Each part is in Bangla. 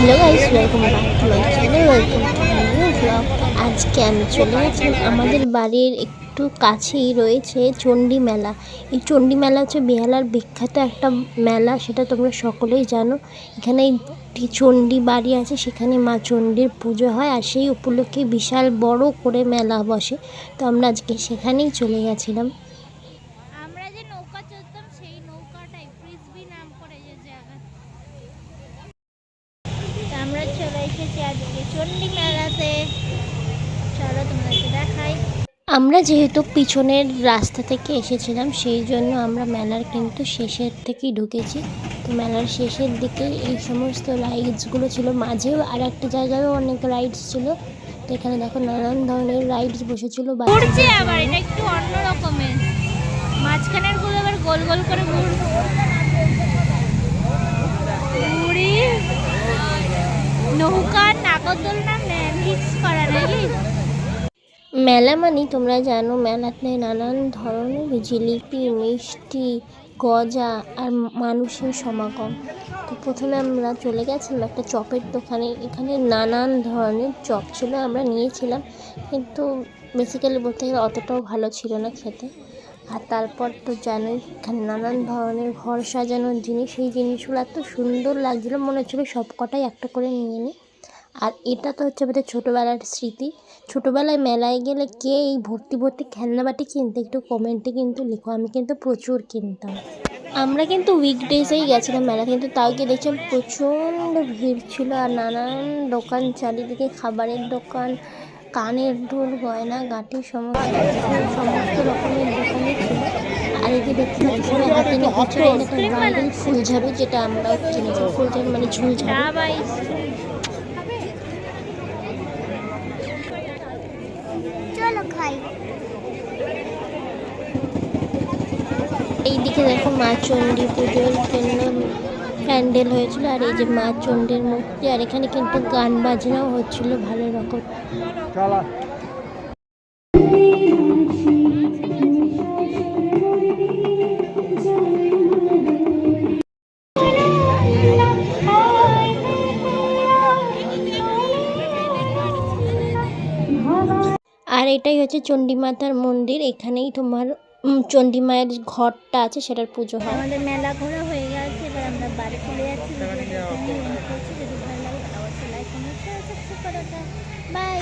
Hello guys, welcome back to আজকে আমি চলে গেছিলাম আমাদের বাড়ির একটু কাছেই রয়েছে চণ্ডী মেলা। এই চণ্ডী মেলা হচ্ছে বেহালার বিখ্যাত একটা মেলা, সেটা তোমরা সকলেই জানো। এখানে একটি চণ্ডী বাড়ি আছে, সেখানে মা চণ্ডীর পুজো হয়, আর সেই উপলক্ষে বিশাল বড় করে মেলা বসে। তো আমরা আজকে সেখানেই চলে গেছিলাম আমরা যে নৌকা চড়তাম সেই নৌকাটাই ফ্রিসবি নাম করে যে জায়গা তা আমরা চলে এসেছি আজকে চণ্ডী মেলাতে। চলো তোমাদেরকে দেখাই। আমরা যেহেতু পিছনের রাস্তা থেকে এসেছিলাম সেই জন্য আমরা মেলার কিন্তু শেষের থেকেই ঢুকেছি। তো মেলার শেষের দিকে এই সমস্ত রাইডসগুলো ছিল। মাঝেও আর একটা জায়গায়ও অনেক রাইডস ছিল। তো এখানে দেখো নানান ধরনের রাইডস বসেছিল। ঘুরছে আবার এটা একটু অন্য রকমের মাঝখানেরগুলো আবার গোল গোল করে ঘুরছে ঘুরি নৌকা মেলা মানে তোমরা জানো, মেলাতে নানান ধরনের জিলিপি মিষ্টি, গজা আর মানুষের সমাগম। তো প্রথমে আমরা চলে গেছিলাম একটা চপের দোকানে। এখানে নানান ধরনের চপ ছিল, আমরা নিয়েছিলাম। কিন্তু বেসিক্যালি বলতে গেলে অতটাও ভালো ছিল না খেতে। আর তারপর তো জানোই, এখানে নানান ধরনের ঘর সাজানোর জিনিস, সেই জিনিসগুলো এত সুন্দর লাগছিল, মনে হচ্ছিল সব কটাই একটা করে নিয়ে নিই আর এটা তো হচ্ছে আমাদের ছোটোবেলার স্মৃতি। ছোটোবেলায় মেলায় গেলে কে এই ভর্তি ভর্তি খেলনাবাটি কিনতে, একটু কমেন্টে কিন্তু লিখো, আমি কিন্তু প্রচুর কিনতাম। আমরা কিন্তু উইকডেজেই গেছিলাম মেলা কিন্তু তাও গিয়ে দেখছিলাম প্রচণ্ড ভিড় ছিল আর নানান দোকান, চারিদিকে খাবারের দোকান, কানের দুল, গয়না গাঁটি সমস্ত সমস্ত রকমের হাতে ফুলঝাড়ু। যেটা আমরা ফুলঝাড়ু মানে ঝুলঝাড়ু। চলো খাই। এইদিকে দেখো মা চণ্ডী পুজোর জন্য প্যান্ডেল হয়েছিল আর এই যে মা চণ্ডীর মূর্তি আর এখানে কিন্তু গান বাজনাও হচ্ছিল ভালো রকম। আর এটাই হচ্ছে চণ্ডীমাতার মন্দির। এখানেই তোমার চণ্ডীমায়ের চণ্ডী মায়ের ঘরটা আছে সেটার পুজো হয়। আমাদের মেলা ঘোরা হয়ে গেছে এবার আমরা বাড়ি চলে যাচ্ছি। ভিডিওটা এখানেই end করছি। যদি ভালো লাগে অবশ্যই লাইক কমেন্ট শেয়ার সাবস্ক্রাইব করে বাই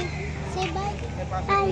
সে বাই বাই